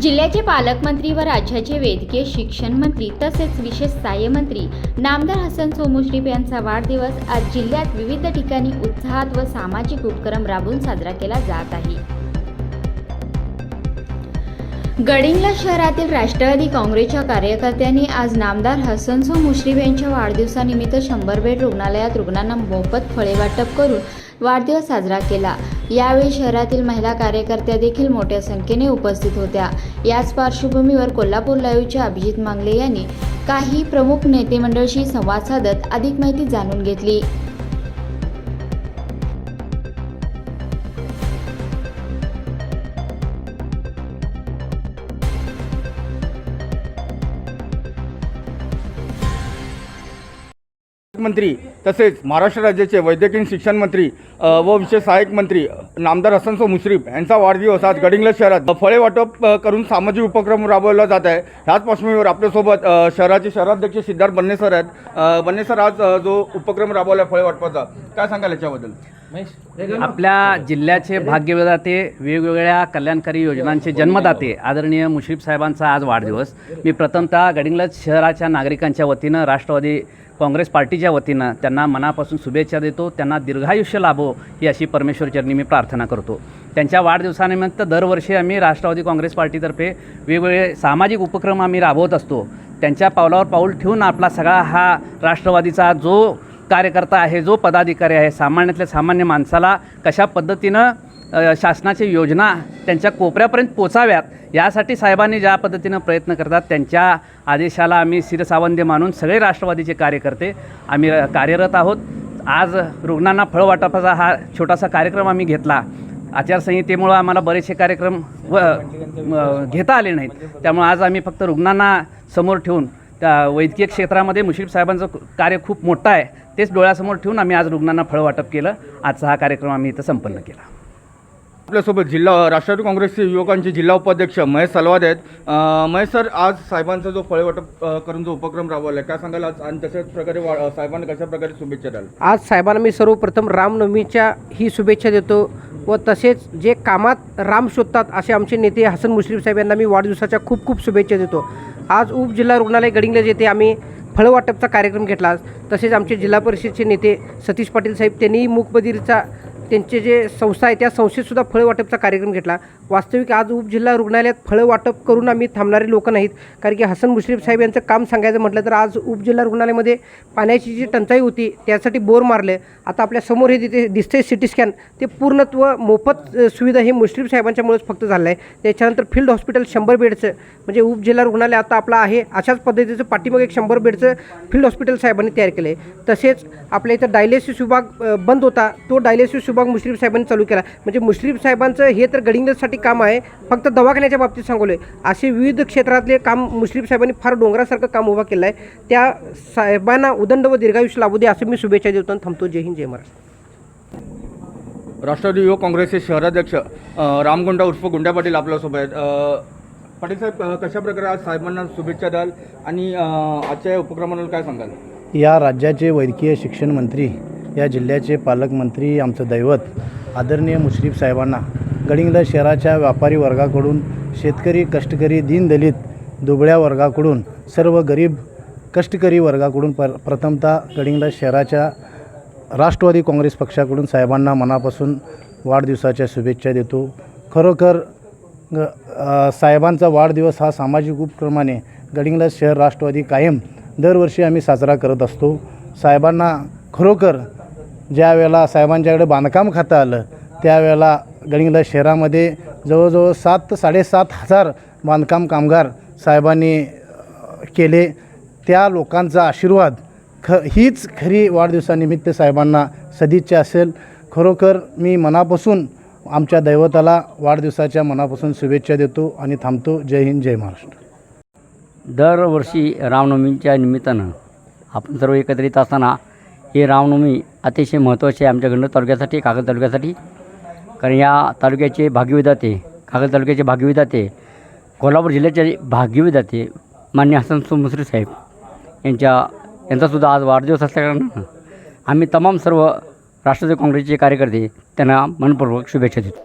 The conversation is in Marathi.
जिल्ह्याचे पालकमंत्री व राज्याचे वैद्यकीय शिक्षण मंत्री तसेच विशेष सहाय्य मंत्री नामदार हसन सोमुश्रीफ यांचा वाढदिवस आज जिल्ह्यात विविध ठिकाणी उत्साहात व सामाजिक उपक्रम राबवून साजरा केला जात आहे. गडिंगला शहरातील राष्ट्रवादी काँग्रेसच्या कार्यकर्त्यांनी आज नामदार हसन सो मुश्रीफ यांच्या वाढदिवसानिमित्त शंभर बेड रुग्णालयात रुग्णांना मोफत फळे वाटप करून वाढदिवस साजरा केला. यावेळी शहरातील महिला कार्यकर्त्या देखील मोठ्या संख्येने उपस्थित होत्या. याच पार्श्वभूमीवर कोल्हापूर लाईव्हचे अभिजित मांगले यांनी काही प्रमुख नेते मंडळशी संवाद साधत अधिक माहिती जाणून घेतली. मंत्री तसेच महाराष्ट्र राज्याचे वैद्यकीय शिक्षण मंत्री व विशेष सहाय्यक मंत्री नामदार हसनसो मुश्रीफ यांचा वाढदिवस आज गडिंग्लज शहरात फळे वाटप करून सामाजिक उपक्रम राबवला जात आहे. ह्याच पार्श्वभूमीवर आपल्यासोबत शहराचे शहराध्यक्ष सिद्धार्थ बन्ने सर आहेत. बन्ने सर आज जो उपक्रम राबवला फळे वाटपाचा काय सांगाल याच्याबद्दल? आपल्या जिल्ह्याचे भाग्यविधाते वेगवेगळ्या कल्याणकारी योजनांचे जन्मदाते आदरणीय मुश्रीफ साहेबांचा आज वाढदिवस. मी प्रथमतः गडिंगलज शहराच्या नागरिकांच्या वतीनं राष्ट्रवादी काँग्रेस पार्टीच्या वतीनं त्यांना मनापासून शुभेच्छा देतो. त्यांना दीर्घायुष्य लाभो ही अशी परमेश्वरचरणी मी प्रार्थना करतो. त्यांच्या वाढदिवसानिमित्त दरवर्षी आम्ही राष्ट्रवादी काँग्रेस पार्टीतर्फे वेगवेगळे सामाजिक उपक्रम आम्ही राबवत असतो. त्यांच्या पावलावर पाऊल ठेवून आपला सगळा हा राष्ट्रवादीचा जो कार्यकर्ता आहे जो पदाधिकारी आहे सामान्यातल्या सामान्य माणसाला कशा पद्धतीनं शासनाची योजना त्यांच्या कोपऱ्यापर्यंत पोचाव्यात यासाठी साहेबांनी ज्या पद्धतीनं प्रयत्न करतात त्यांच्या आदेशाला आम्ही शिरसावंदे मानून सगळे राष्ट्रवादीचे कार्यकर्ते आम्ही कार्यरत आहोत. आज रुग्णांना फळ वाटपाचा हा छोटासा कार्यक्रम आम्ही घेतला. आचारसंहितेमुळं आम्हाला बरेचसे कार्यक्रम व घेता आले नाहीत. त्यामुळे आज आम्ही फक्त रुग्णांना समोर ठेवून वैद्यकीय क्षेत्रामध्ये मुश्रीफ साहेबांचं कार्य खूप मोठं आहे. तेच डोळ्यासमोर ठेवून आम्ही आज रुग्णांना फळ वाटप केलं. आजचा हा कार्यक्रम आम्ही इथं संपन्न केला. आपल्यासोबत जिल्हा राष्ट्रवादी काँग्रेसचे युवकांचे जिल्हा उपाध्यक्ष महेश सलवाद आहेत. महेश सर आज साहेबांचा जो फळे वाटप करून जो उपक्रम राबवला आहे काय सांगाल आज आणि तशाच प्रकारे साहेबांना कशा प्रकारे शुभेच्छा द्याल? आज साहेबांना मी सर्वप्रथम रामनवमीच्या ही शुभेच्छा देतो व तसेच जे कामात राम शोधतात असे आमचे नेते हसन मुश्रीफ साहेब यांना मी वाढदिवसाच्या खूप खूप शुभेच्छा देतो. आज उपजिल्हा रुग्णालय गडिंग्लज येथे आम्ही फळवाटपचा कार्यक्रम घेतला. तसेच आमचे जिल्हा परिषदचे नेते सतीश पाटील साहेब त्यांनीही मूकबधीरचा त्यांचे जे संस्था आहे त्या संस्थेतसुद्धा फळ वाटपचा कार्यक्रम घेतला. वास्तविक आज उपजिल्हा रुग्णालयात फळं वाटप करून आम्ही थांबणारे लोक नाहीत. कारण की हसन मुश्रीफ साहेब यांचं काम सांगायचं म्हटलं तर आज उपजिल्हा रुग्णालयामध्ये पाण्याची जी टंचाई होती त्यासाठी बोर मारले. आता आपल्यासमोर हे तिथे दिसते सी टी स्कॅन ते पूर्णत्व मोफत सुविधा हे मुश्रीफ साहेबांच्यामुळेच फक्त झालं आहे त्याच्यानंतर फील्ड हॉस्पिटल शंभर बेडचं म्हणजे उपजिल्हा रुग्णालय आता आपलं आहे अशाच पद्धतीचं पाठीमागे एक शंभर बेडचं फील्ड हॉस्पिटल साहेबांनी तयार केलं आहे तसेच आपल्या इथं डायलिसिस विभाग बंद होता. तो डायलिसिस विभाग मुश्रीफ साहेबांनी चालू केला. म्हणजे मुश्रीफ साहेबांचं हे तर गडिंगसाठी काम आहे. फक्त दवाखान्याच्या बाबतीत सांगवलं आहे असे विविध क्षेत्रातले काम मुश्रीफ साहेबांनी फार डोंगरासारखं काम उभा केलं आहे त्या साहेबांना उदंड व दीर्घायुष्य लाभू दे असं मी शुभेच्छा देतो आणि थांबतो. जय हिंद जय महाराष्ट्र. राष्ट्रवादी युवक काँग्रेसचे शहराध्यक्ष रामगुंडा उर्फ गुंड्या पाटील आपल्यासोबत आहेत. पाटील साहेब अ, कशा प्रकारे आज साहेबांना शुभेच्छा द्याल आणि आजच्या या उपक्रमाला काय सांगाल? या राज्याचे वैद्यकीय शिक्षण मंत्री या जिल्ह्याचे पालकमंत्री आमचं दैवत आदरणीय मुश्रीफ साहेबांना गडिंगला शहराच्या व्यापारी वर्गाकडून शेतकरी कष्टकरी दीनदलित दुबळ्या वर्गाकडून सर्व गरीब कष्टकरी वर्गाकडून पर प्रथमतः गडिंग्लज शहराच्या राष्ट्रवादी काँग्रेस पक्षाकडून साहेबांना मनापासून वाढदिवसाच्या शुभेच्छा देतो. खरोखर ग साहेबांचा वाढदिवस हा सामाजिक उपक्रमाने गडिंग्लज शहर राष्ट्रवादी कायम दरवर्षी आम्ही साजरा करत असतो. साहेबांना खरोखर ज्या वेळेला साहेबांच्याकडे बांधकाम खातं आलं त्यावेळेला गडिंग्लज शहरामध्ये जवळजवळ सात ते साडेसात हजार बांधकाम कामगार साहेबांनी केले. त्या लोकांचा आशीर्वाद ख हीच खरी वाढदिवसानिमित्त साहेबांना सदिच्छा असेल. खरोखर मी मनापासून आमच्या दैवताला वाढदिवसाच्या मनापासून शुभेच्छा देतो आणि थांबतो. जय हिंद जय महाराष्ट्र. दरवर्षी रामनवमीच्या निमित्तानं आपण सर्व एकत्रित असताना ही रामनवमी अतिशय महत्त्वाचे आहे आमच्या तालुक्यासाठी कागद तालुक्यासाठी. कारण या तालुक्याचे भाग्यविधाते कागद तालुक्याचे भाग्यविधाते कोल्हापूर जिल्ह्याचे भाग्यविधाते मान्य हसन मुसरी साहेब यांच्या यांचासुद्धा आज वाढदिवस असल्याकारणानं आम्ही तमाम सर्व राष्ट्रवादी काँग्रेसचे कार्यकर्ते त्यांना मनपूर्वक शुभेच्छा देतो.